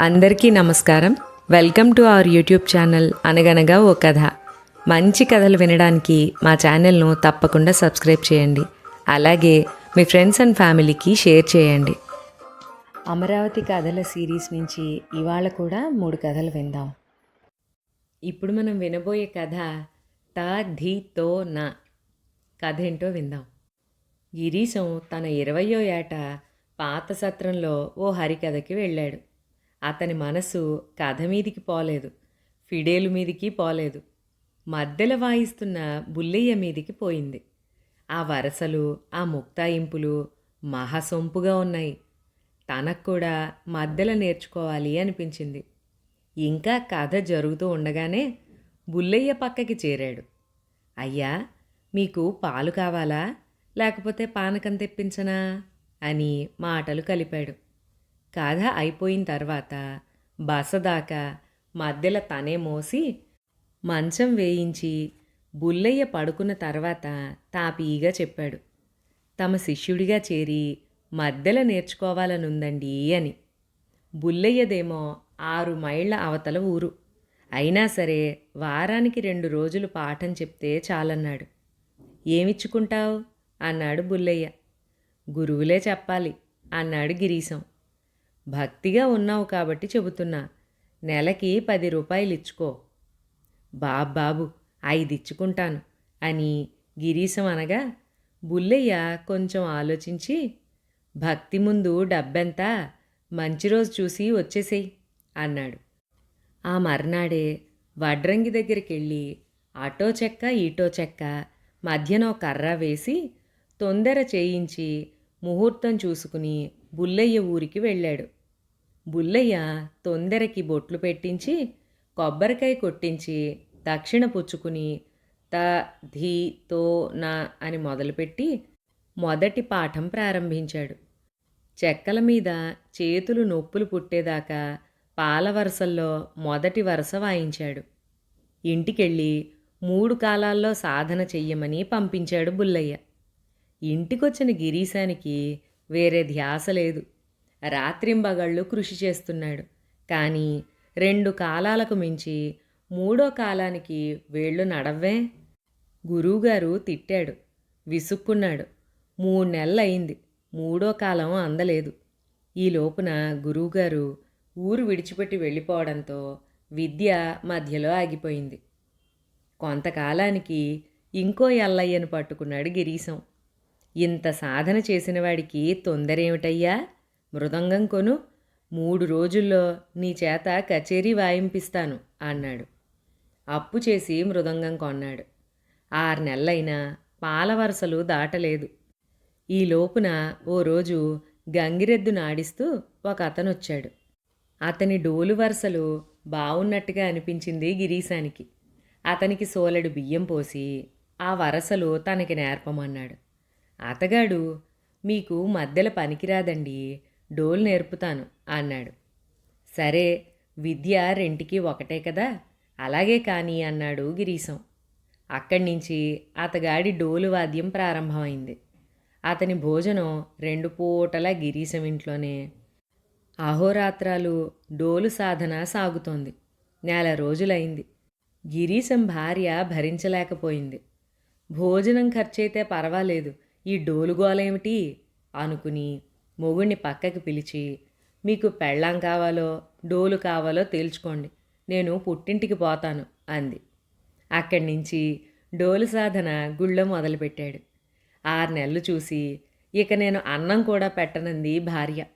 అందరికీ నమస్కారం. Welcome to our YouTube channel అనగనగా ఓ కథ. మంచి కథలు వినడానికి మా ఛానల్ను తప్పకుండా సబ్స్క్రైబ్ చేయండి. అలాగే మీ ఫ్రెండ్స్ అండ్ ఫ్యామిలీకి షేర్ చేయండి. అమరావతి కథల సిరీస్ నుంచి ఇవాళ కూడా మూడు కథలు విందాం. ఇప్పుడు మనం వినబోయే కథ త ధి తో నా. కథ ఏంటో విందాం. గిరీశం తన ఇరవయో ఏట పాత సత్రంలో ఓ హరికథకి వెళ్ళాడు. అతని మనసు కథ మీదికి పోలేదు ఫిడేలు మీదికి పోలేదు. మద్దెల వాయిస్తున్న బుల్లయ్య మీదికి పోయింది. ఆ వరసలు ఆ ముక్తాయింపులు మహాసొంపుగా ఉన్నాయి. తనకు కూడా మద్దెల నేర్చుకోవాలి అనిపించింది. ఇంకా కథ జరుగుతూ ఉండగానే బుల్లయ్య పక్కకి చేరాడు. అయ్యా మీకు పాలు కావాలా? లేకపోతే పానకం తెప్పించనా? అని మాటలు కలిపాడు. కథ అయిపోయిన తర్వాత బస దాకా మధ్యలో తనే మోసి మంచం వేయించి బుల్లయ్య పడుకున్న తర్వాత తాపీగా చెప్పాడు. తమ శిష్యుడిగా చేరి మధ్యలో నేర్చుకోవాలనుందండి అని. బుల్లయ్యదేమో ఆరు మైళ్ళ అవతల ఊరు. అయినా సరే వారానికి రెండు రోజులు పాఠం చెప్తే చాలన్నాడు. ఏమిచ్చుకుంటావు? అన్నాడు బుల్లయ్య. గురువులే చెప్పాలి అన్నాడు గిరీశం. భక్తిగా ఉన్నావు కాబట్టి చెబుతున్నా. నెలకి పది రూపాయలు ఇచ్చుకో బాబ్బాబు ఐదు ఇచ్చుకుంటాను అని గిరీశం అనగా బుల్లయ్య కొంచెం ఆలోచించి భక్తి ముందు డబ్బెంతా మంచి రోజు చూసి వచ్చేసేయి అన్నాడు. ఆ మర్నాడే వడ్రంగి దగ్గరికి వెళ్ళి అటో చెక్క ఈటో చెక్క మధ్యన కర్ర వేసి తొందర చేయించి ముహూర్తం చూసుకుని బుల్లయ్య ఊరికి వెళ్ళాడు. బుల్లయ్య తొందరకి బొట్లు పెట్టించి కొబ్బరికాయ కొట్టించి దక్షిణ పుచ్చుకుని త ధీ తో నా అని మొదలుపెట్టి మొదటి పాఠం ప్రారంభించాడు. చెక్కల మీద చేతులు నొప్పులు పుట్టేదాకా పాల వరుసల్లో మొదటి వరుస వాయించాడు. ఇంటికెళ్ళి మూడు కాలాల్లో సాధన చెయ్యమని పంపించాడు బుల్లయ్య. ఇంటికొచ్చిన గిరీశానికి వేరే ధ్యాస లేదు. రాత్రింబగళ్ళు కృషి చేస్తున్నాడు. కానీ రెండు కాలాలకు మించి మూడో కాలానికి వేళ్ళు నడవ్వే? గురువుగారు తిట్టాడు. విసుక్కున్నాడు. మూడు నెలలయింది. మూడో కాలం అందలేదు. ఈ లోపున గురువుగారు ఊరు విడిచిపెట్టి వెళ్ళిపోవడంతో విద్య మధ్యలో ఆగిపోయింది. కొంతకాలానికి ఇంకో ఎల్లయ్యను పట్టుకున్నాడు గిరీశం. ఇంత సాధన చేసిన వాడికి తొందరేమిటయ్యా? మృదంగం కొను మూడు రోజుల్లో నీ చేత కచేరీ వాయింపిస్తాను అన్నాడు. అప్పు చేసి మృదంగం కొన్నాడు. ఆరు నెలలైనా పాల వరసలు దాటలేదు. ఈ లోపున ఓ రోజు గంగిరెద్దు నాడిస్తూ ఒక అతనొచ్చాడు. అతని డోలు వరసలు బావున్నట్టుగా అనిపించింది గిరీశానికి. అతనికి సోలెడు బియ్యం పోసి ఆ వరసలు తనకి నేర్పమన్నాడు. అతగాడు మీకు మధ్యలో పనికిరాదండి డోలు నేర్పుతాను అన్నాడు. సరే విద్య రెంటికి ఒకటే కదా? అలాగే కానీ అన్నాడు గిరీశం. అక్కడి నుంచి అతగాడి డోలు వాద్యం ప్రారంభమైంది. అతని భోజనం రెండు పూటల గిరీశం ఇంట్లోనే అహోరాత్రాలు డోలు సాధన సాగుతోంది. నెల రోజులైంది. గిరీశం భార్య భరించలేకపోయింది. భోజనం ఖర్చయితే పర్వాలేదు. ఈ డోలుగోలేమిటి అనుకుని మొగుణ్ణి పక్కకి పిలిచి మీకు పెళ్ళాం కావాలో డోలు కావాలో తేల్చుకోండి నేను పుట్టింటికి పోతాను అంది. అక్కడి నుంచి డోలు సాధన గుళ్ళో మొదలుపెట్టాడు. ఆరు నెలలు చూసి ఇక నేను అన్నం కూడా పెట్టనంది భార్య.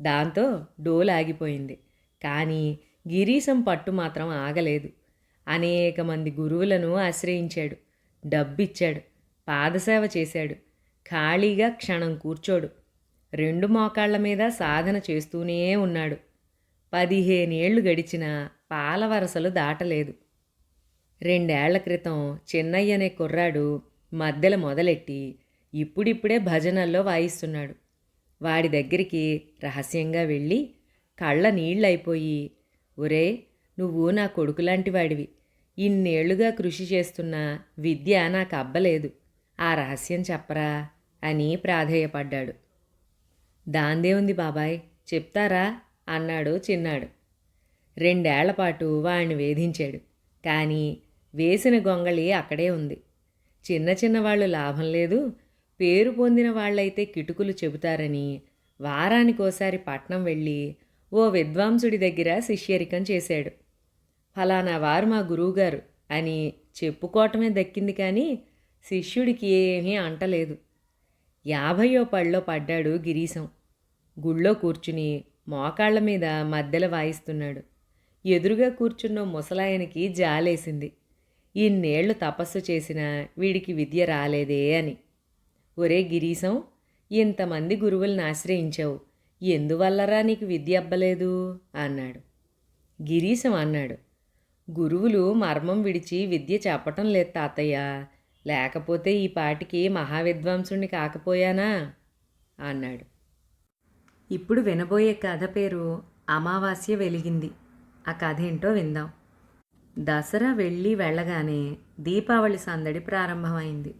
దాంతో డోలు ఆగిపోయింది. కానీ గిరీశం పట్టు మాత్రం ఆగలేదు. అనేక మంది గురువులను ఆశ్రయించాడు డబ్బిచ్చాడు పాదసేవ చేశాడు ఖాళీగా క్షణం కూర్చోడు రెండు మోకాళ్ళ మీద సాధన చేస్తూనే ఉన్నాడు. పదిహేనేళ్ళు గడిచిన పాల వరసలు దాటలేదు. రెండేళ్ళ క్రితం చిన్నయ్య అనే కుర్రాడు మధ్యలో మొదలెట్టి ఇప్పుడిప్పుడే భజనల్లో వాయిస్తున్నాడు. వాడి దగ్గరికి రహస్యంగా వెళ్ళి కళ్ళ నీళ్ళైపోయి ఒరే నువ్వు నా కొడుకులాంటి వాడివి ఇన్నేళ్ళుగా కృషి చేస్తున్న విద్య నాకు అబ్బలేదు. ఆ రహస్యం చెప్పరా? అని ప్రాధేయపడ్డాడు. దాందే ఉంది బాబాయ్. చెప్తారా? అన్నాడు చిన్నాడు. రెండేళ్ళపాటు వాణ్ణి వేధించాడు. కానీ వేసిన గొంగళి అక్కడే ఉంది. చిన్న చిన్న వాళ్ళు లాభం లేదు. పేరు పొందిన వాళ్ళైతే కిటుకులు చెబుతారని వారానికోసారి పట్నం వెళ్ళి ఓ విద్వాంసుడి దగ్గర శిష్యరికం చేశాడు. ఫలానా వారు మా గురువుగారు అని చెప్పుకోవటమే దక్కింది కానీ శిష్యుడికి ఏమీ అంటలేదు. యాభయో పళ్ళలో పడ్డాడు గిరీశం. గుళ్ళో కూర్చుని మోకాళ్ళ మీద మద్దెల వాయిస్తున్నాడు. ఎదురుగా కూర్చున్న ముసలాయనికి జాలేసింది. ఇన్నేళ్ళు తపస్సు చేసినా వీడికి విద్య రాలేదే అని. ఒరే గిరీశం ఇంతమంది గురువుల్ని ఆశ్రయించావు. ఎందువల్లరా నీకు విద్య అబ్బలేదు? అన్నాడు. గిరీశం అన్నాడు. గురువులు మర్మం విడిచి విద్య చెప్పటం లేదు తాతయ్య. లేకపోతే ఈ పాటికి మహావిద్వాంసుణ్ణి కాకపోయానా? అన్నాడు. ఇప్పుడు వినబోయే కథ పేరు అమావాస్య వెలిగింది. ఆ కథ ఏంటో విందాం. దసరా వెళ్ళి వెళ్ళగానే దీపావళి సందడి ప్రారంభమైంది.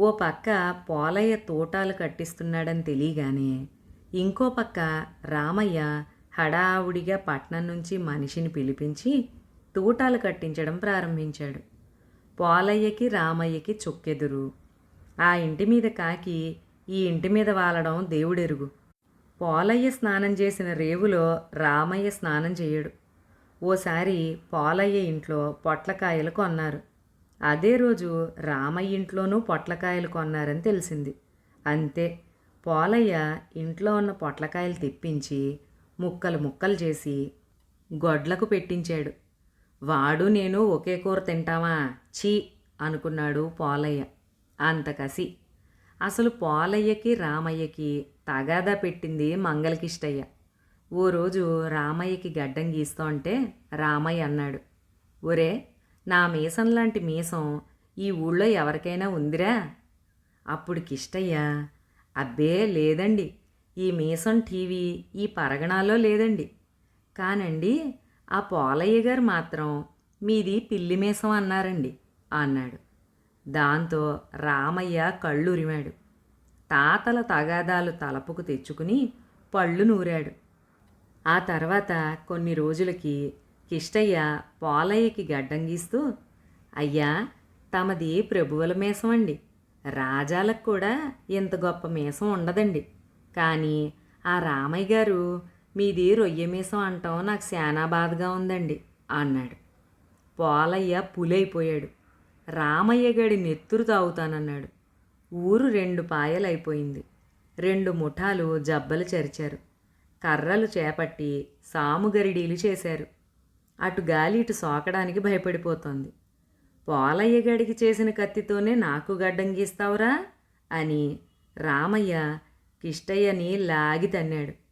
ఓ పక్క పోలయ్య తోటాలు కట్టిస్తున్నాడని తెలియగానే ఇంకో పక్క రామయ్య హడావుడిగా పట్నం నుంచి మనిషిని పిలిపించి తూటాలు కట్టించడం ప్రారంభించాడు. పోలయ్యకి రామయ్యకి చొక్కెదురు. ఆ ఇంటి మీద కాకి ఈ ఇంటి మీద వాలడం దేవుడెరుగు. పోలయ్య స్నానం చేసిన రేవులో రామయ్య స్నానం చేయడు. ఓసారి పోలయ్య ఇంట్లో పొట్లకాయలు కొన్నారు. అదే రోజు రామయ్య ఇంట్లోనూ పొట్లకాయలు కొన్నారని తెలిసింది. అంతే పోలయ్య ఇంట్లో ఉన్న పొట్లకాయలు తెప్పించి ముక్కలు ముక్కలు చేసి గొడ్లకు పెట్టించాడు. వాడు నేను ఒకే కూర తింటామా చీ అనుకున్నాడు పోలయ్య. అంత కసి. అసలు పోలయ్యకి రామయ్యకి తగాదా పెట్టింది మంగళకిష్టయ్య. ఓ రోజు రామయ్యకి గడ్డం గీస్తోంటే రామయ్య అన్నాడు. ఒరే నా మీసం లాంటి మీసం ఈ ఊళ్ళో ఎవరికైనా ఉందిరా? అప్పుడు కిష్టయ్య అబ్బే లేదండి. ఈ మీసం టీవీ ఈ పరగణాలో లేదండి. కానండి ఆ పోలయ్య గారు మాత్రం మీది పిల్లి మీసం అన్నారండి అన్నాడు. దాంతో రామయ్య కళ్ళురిమాడు. తాతల తగాదాలు తలపుకు తెచ్చుకుని పళ్ళు నూరాడు. ఆ తర్వాత కొన్ని రోజులకి కిష్టయ్య పోలయ్యకి గడ్డం గీస్తూ అయ్యా తమది ప్రభువుల మీసం అండి. రాజాలకు కూడా ఇంత గొప్ప మీసం ఉండదండి. కానీ ఆ రామయ్య గారు మీది రొయ్య మీసం అంటాం నాకు శానా బాధగా ఉందండి అన్నాడు. పోలయ్య పులైపోయాడు. రామయ్య గడి నెత్తురు తాగుతానన్నాడు. ఊరు రెండు పాయలైపోయింది. రెండు ముఠాలు జబ్బలు చరిచారు. కర్రలు చేపట్టి సాముగరిడీలు చేశారు. అటు గాలి ఇటు సోకడానికి భయపడిపోతోంది. పోలయ్య గడికి చేసిన కత్తితోనే నాకు గడ్డం గీస్తావురా అని రామయ్య కిష్టయ్యని లాగి తన్నాడు.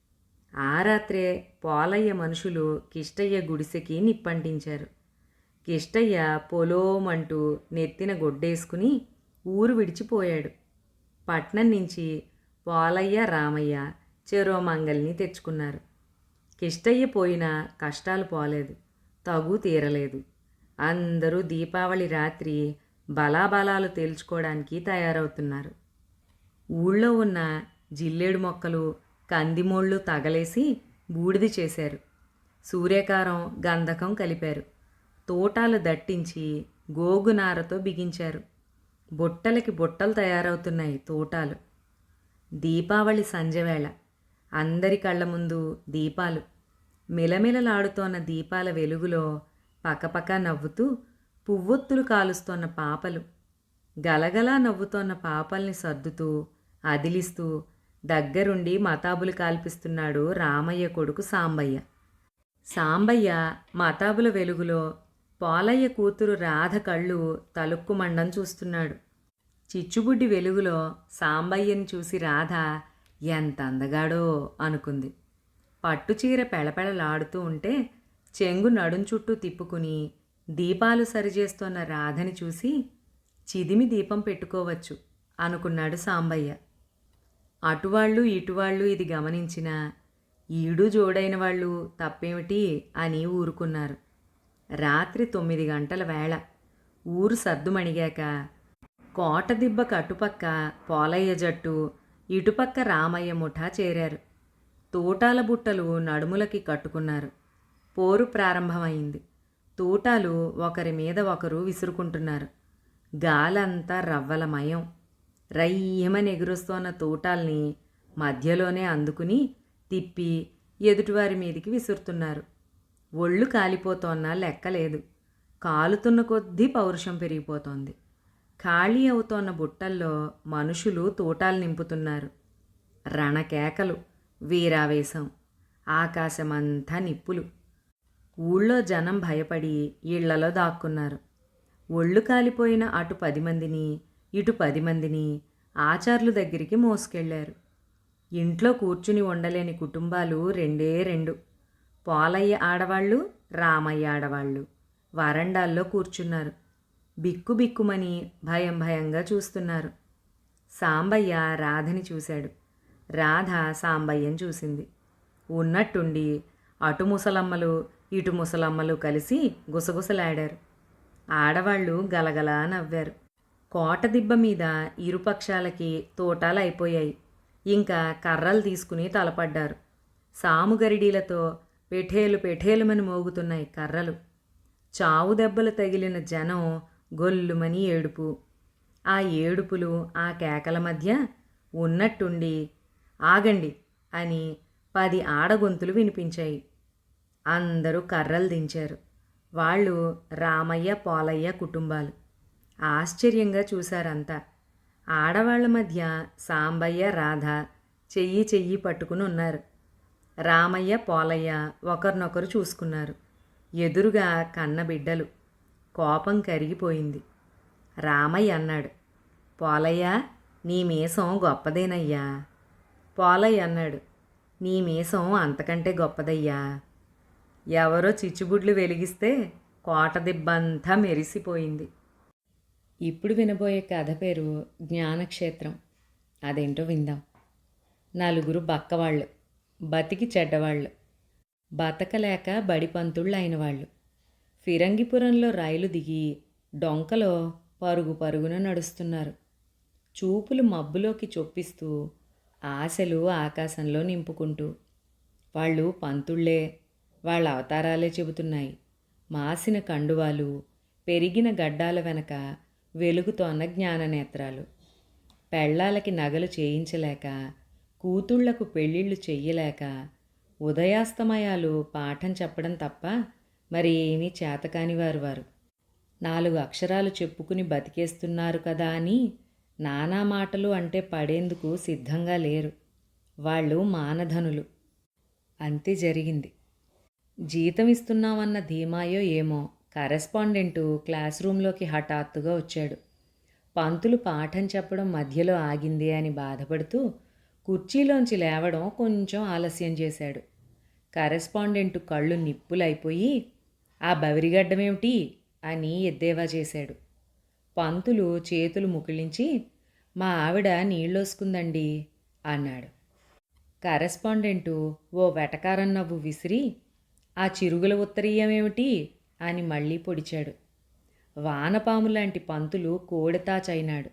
ఆ రాత్రే పోలయ్య మనుషులు కిష్టయ్య గుడిసెకి నిప్పంటించారు. కిష్టయ్య పొలోమంటూ నెత్తిన గొడ్డేసుకుని ఊరు విడిచిపోయాడు. పట్నం నుంచి పోలయ్య రామయ్య చెరో మంగల్ని తెచ్చుకున్నారు. కిష్టయ్య పోయినా కష్టాలు పోలేదు తగు తీరలేదు. అందరూ దీపావళి రాత్రి బలాబలాలు తేల్చుకోవడానికి తయారవుతున్నారు. ఊళ్ళో ఉన్న జిల్లేడు మొక్కలు కందిమోళ్ళు తగలేసి బూడిది చేశారు. సూర్యకారం గంధకం కలిపారు. తోటాలు దట్టించి గోగునారతో బిగించారు. బుట్టలకి బుట్టలు తయారవుతున్నాయి తోటాలు. దీపావళి సంజవేళ. అందరి కళ్ళ ముందు దీపాలు. మిలమిలలాడుతోన్న దీపాల వెలుగులో పకపక నవ్వుతూ పువ్వొత్తులు కాలుస్తోన్న పాపలు. గలగలా నవ్వుతోన్న పాపల్ని సర్దుతూ అదిలిస్తూ దగ్గరుండి మతాబులు కాల్పిస్తున్నాడు రామయ్య కొడుకు సాంబయ్య. సాంబయ్య మతాబుల వెలుగులో పోలయ్య కూతురు రాధ కళ్ళు తలుక్కుమండం చూస్తున్నాడు. చిచ్చుబుడ్డి వెలుగులో సాంబయ్యని చూసి రాధ ఎంత అందగాడో అనుకుంది. పట్టుచీర పెళపెళలాడుతూ ఉంటే చెంగు నడుం చుట్టూ తిప్పుకుని దీపాలు సరిచేస్తోన్న రాధని చూసి చిదిమి దీపం పెట్టుకోవచ్చు అనుకున్నాడు సాంబయ్య. అటువాళ్ళు ఇటువాళ్ళు ఇది గమనించిన ఈడు జోడైన వాళ్ళు తప్పేమిటి అని ఊరుకున్నారు. రాత్రి తొమ్మిది గంటల వేళ ఊరు సర్దుమణిగాక కోటదిబ్బ కటుపక్క పోలయ్య జట్టు ఇటుపక్క రామయ్య ముఠా చేరారు. తూటాల బుట్టలు నడుములకి కట్టుకున్నారు. పోరు ప్రారంభమైంది. తూటాలు ఒకరి మీద ఒకరు విసురుకుంటున్నారు. గాలంతా రవ్వలమయం. రయ్యమని ఎగురొస్తోన్న తూటాల్ని మధ్యలోనే అందుకుని తిప్పి ఎదుటివారి మీదికి విసురుతున్నారు. ఒళ్ళు కాలిపోతోన్నా లెక్కలేదు కాలుతున్న కొద్దీ పౌరుషం పెరిగిపోతోంది. ఖాళీ అవుతోన్న బుట్టల్లో మనుషులు తూటాలు నింపుతున్నారు. రణకేకలు వీరావేశం ఆకాశమంతా నిప్పులు. ఊళ్ళో జనం భయపడి ఇళ్ళలో దాక్కున్నారు. ఒళ్ళు కాలిపోయిన అటు పది మందిని ఇటు పది మందిని ఆచార్లు దగ్గరికి మోసుకెళ్ళారు ఇంట్లో కూర్చుని ఉండలేని కుటుంబాలు రెండే రెండు. పోలయ్య ఆడవాళ్ళు రామయ్య ఆడవాళ్ళు. వరండాల్లో కూర్చున్నారు. బిక్కు బిక్కుమని భయం భయంగా చూస్తున్నారు. సాంబయ్య రాధని చూశాడు. రాధ సాంబయ్యని చూసింది. ఉన్నట్టుండి అటు ముసలమ్మలు ఇటు ముసలమ్మలు కలిసి గుసగుసలాడారు. ఆడవాళ్ళు గలగలా నవ్వారు. కోట దిబ్బ మీద ఇరుపక్షాలకి తోటాలు అయిపోయాయి ఇంకా కర్రలు తీసుకుని తలపడ్డారు. సాముగరిడీలతో పెఠేలు పెఠేలుమని మోగుతున్నాయి కర్రలు. చావు దెబ్బలు తగిలిన జనం గొల్లుమని ఏడుపు. ఆ ఏడుపులు ఆ కేకల మధ్య ఉన్నట్టుండి ఆగండి అని పది ఆడగొంతులు వినిపించాయి. అందరూ కర్రలు దించారు. వాళ్ళు రామయ్య పోలయ్య కుటుంబాలు. ఆశ్చర్యంగా చూశారంతా. ఆడవాళ్ళ మధ్య సాంబయ్య రాధ చెయ్యి చెయ్యి పట్టుకుని ఉన్నారు. రామయ్య పోలయ్య ఒకరినొకరు చూసుకున్నారు. ఎదురుగా కన్న బిడ్డలు కోపం కరిగిపోయింది. రామయ్య అన్నాడు పోలయ్య నీ మీసం గొప్పదేనయ్యా. పోలయ్య అన్నాడు నీ మీసం అంతకంటే గొప్పదయ్యా. ఎవరో చిచ్చుబుడ్లు వెలిగిస్తే కోట దిబ్బంతా మెరిసిపోయింది. ఇప్పుడు వినబోయే కథ పేరు జ్ఞానక్షేత్రం. అదేంటో విందాం. నలుగురు బక్కవాళ్ళు బతికి చెడ్డవాళ్ళు బతకలేక బడిపంతుళ్ళు అయిన వాళ్ళు ఫిరంగిపురంలో రైలు దిగి డొంకలో పరుగు పరుగున నడుస్తున్నారు. చూపులు మబ్బులోకి చొప్పిస్తూ ఆశలు ఆకాశంలో నింపుకుంటూ. వాళ్ళు పంతుళ్ళే వాళ్ళ అవతారాలే చెబుతున్నాయి. మాసిన కండువాలు పెరిగిన గడ్డాల వెనక వెలుగుతోన్న జ్ఞాననేత్రాలు. పెళ్ళాలకి నగలు చేయించలేక కూతుళ్ళకు పెళ్ళిళ్ళు చెయ్యలేక ఉదయాస్తమయాలు పాఠం చెప్పడం తప్ప మరి ఏమీ చేతకాని వారు వారు. నాలుగు అక్షరాలు చెప్పుకుని బతికేస్తున్నారు కదా అని నానా మాటలు అంటే పడేందుకు సిద్ధంగా లేరు. వాళ్ళు మానధనులు. అంతే జరిగింది. జీతం ఇస్తున్నామన్న ధీమాయో ఏమో కరెస్పాండెంటు క్లాస్ రూంలోకి హఠాత్తుగా వచ్చాడు. పంతులు పాఠం చెప్పడం మధ్యలో ఆగింది అని బాధపడుతూ కుర్చీలోంచి లేవడం కొంచెం ఆలస్యం చేశాడు. కరెస్పాండెంటు కళ్ళు నిప్పులైపోయి ఆ బవిరిగడ్డమేమిటి? అని ఎద్దేవా చేశాడు. పంతులు చేతులు ముకిలించి మా ఆవిడ నీళ్ళోసుకుందండి అన్నాడు. కరెస్పాండెంటు ఓ వెటకారం నవ్వు విసిరి ఆ చిరుగుల ఉత్తరీయమేమిటి? అని మళ్ళీ పొడిచాడు. వానపాము లాంటి పంతులు కోడతాచైనాడు.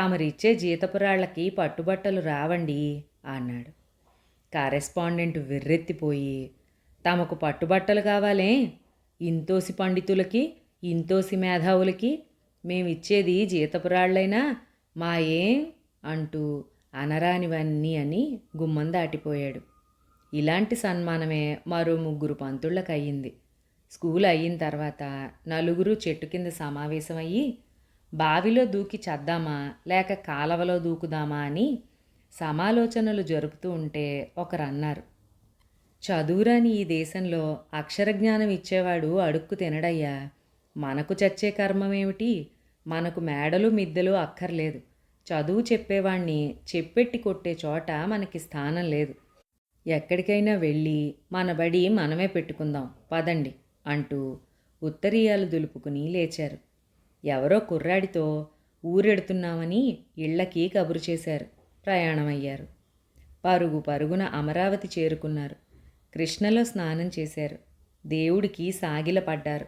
తమరిచ్చే జీతపురాళ్ళకి పట్టుబట్టలు రావండి అన్నాడు. కరెస్పాండెంట్ విర్రెత్తిపోయి తమకు పట్టుబట్టలు కావాలే? ఇంతోసి పండితులకి ఇంతోసి మేధావులకి మేమిచ్చేది జీతపురాళ్ళైనా మా ఏం అంటూ అనరానివన్నీ అని గుమ్మం దాటిపోయాడు. ఇలాంటి సన్మానమే మరో ముగ్గురు పంతుళ్ళకయ్యింది. స్కూల్ అయిన తర్వాత నలుగురు చెట్టు కింద సమావేశమయ్యి బావిలో దూకి చద్దామా లేక కాలవలో దూకుదామా అని సమాలోచనలు జరుపుతూ ఉంటే ఒకరు అన్నారు చదువురాని ఈ దేశంలో అక్షరజ్ఞానం ఇచ్చేవాడు అడుక్కు తినడయ్యా. మనకు చచ్చే కర్మమేమిటి? మనకు మేడలు మిద్దెలు అక్కర్లేదు. చదువు చెప్పేవాణ్ణి చెప్పెట్టి కొట్టే చోట మనకి స్థానం లేదు. ఎక్కడికైనా వెళ్ళి మన బడి మనమే పెట్టుకుందాం. పదండి. అంటూ ఉత్తరీయాలు దులుపుకుని లేచారు. ఎవరో కుర్రాడితో ఊరెడుతున్నామని ఇళ్ళకి కబురు చేశారు. ప్రయాణమయ్యారు. పరుగు పరుగున అమరావతి చేరుకున్నారు. కృష్ణలో స్నానం చేశారు. దేవుడికి సాగిలపడ్డారు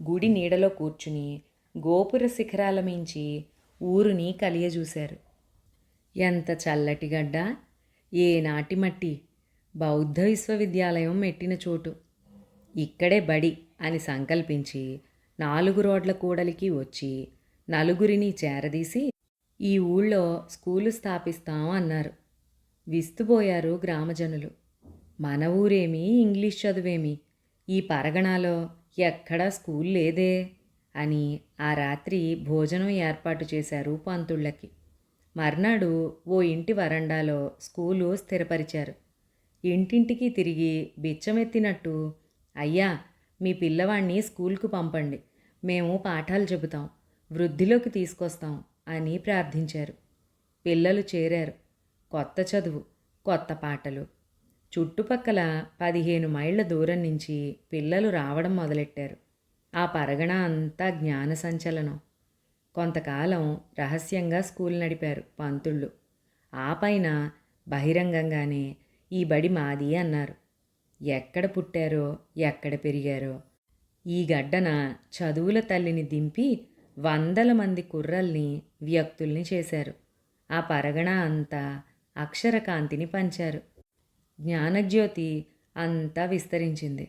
గుడి నీడలో కూర్చుని గోపుర శిఖరాల మించి ఊరుని కలియజూశారు. ఎంత చల్లటి గడ్డ! ఏ నాటి మట్టి! బౌద్ధ విశ్వవిద్యాలయం మెట్టిన చోటు. ఇక్కడే బడి అని సంకల్పించి నాలుగు రోడ్ల కూడలికి వచ్చి నలుగురిని చేరదీసి ఈ ఊళ్ళో స్కూలు స్థాపిస్తాం అన్నారు. విస్తుపోయారు గ్రామజనులు. మన ఊరేమి ఇంగ్లీష్ చదువేమి? ఈ పరగణాలో ఎక్కడా స్కూల్ లేదే? అని ఆ రాత్రి భోజనం ఏర్పాటు చేశారు పంతుళ్ళకి. మర్నాడు ఓ ఇంటి వరండాలో స్కూలు స్థిరపరిచారు. ఇంటింటికి తిరిగి బిచ్చమెత్తినట్టు అయ్యా మీ పిల్లవాణ్ణి స్కూల్కు పంపండి. మేము పాఠాలు చెబుతాం వృద్ధిలోకి తీసుకొస్తాం అని ప్రార్థించారు. పిల్లలు చేరారు. కొత్త చదువు కొత్త పాటలు. చుట్టుపక్కల పదిహేను మైళ్ళ దూరం నుంచి పిల్లలు రావడం మొదలెట్టారు. ఆ పరగణ అంతా జ్ఞాన సంచలనం. కొంతకాలం రహస్యంగా స్కూల్ నడిపారు పంతుళ్ళు. ఆ పైన బహిరంగంగానే ఈ బడి మాది అన్నారు. ఎక్కడ పుట్టారో ఎక్కడ పెరిగారో. ఈ గడ్డన చదువుల తల్లిని దింపి వందల మంది కుర్రల్ని వ్యక్తుల్ని చేశారు. ఆ పరగణ అంతా అక్షరకాంతిని పంచారు. జ్ఞానజ్యోతి అంతా విస్తరించింది.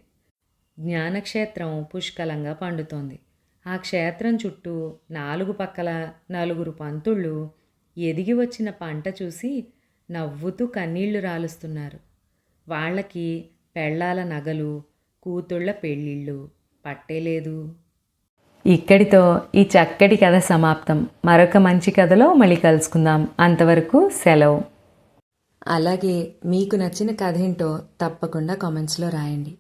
జ్ఞానక్షేత్రం పుష్కలంగా పండుతోంది. ఆ క్షేత్రం చుట్టూ నాలుగు పక్కల నలుగురు పంతుళ్ళు ఎదిగి వచ్చిన పంట చూసి నవ్వుతూ కన్నీళ్ళు రాలుస్తున్నారు. వాళ్ళకి పెళ్ళాల నగలు కూతుళ్ళ పెళ్ళిళ్ళు పట్టేలేదు ఇక్కడితో ఈ చక్కటి కథ సమాప్తం. మరొక మంచి కథలో మళ్ళీ కలుసుకుందాం. అంతవరకు సెలవు. అలాగే మీకు నచ్చిన కథ ఏంటో తప్పకుండా కామెంట్స్లో రాయండి.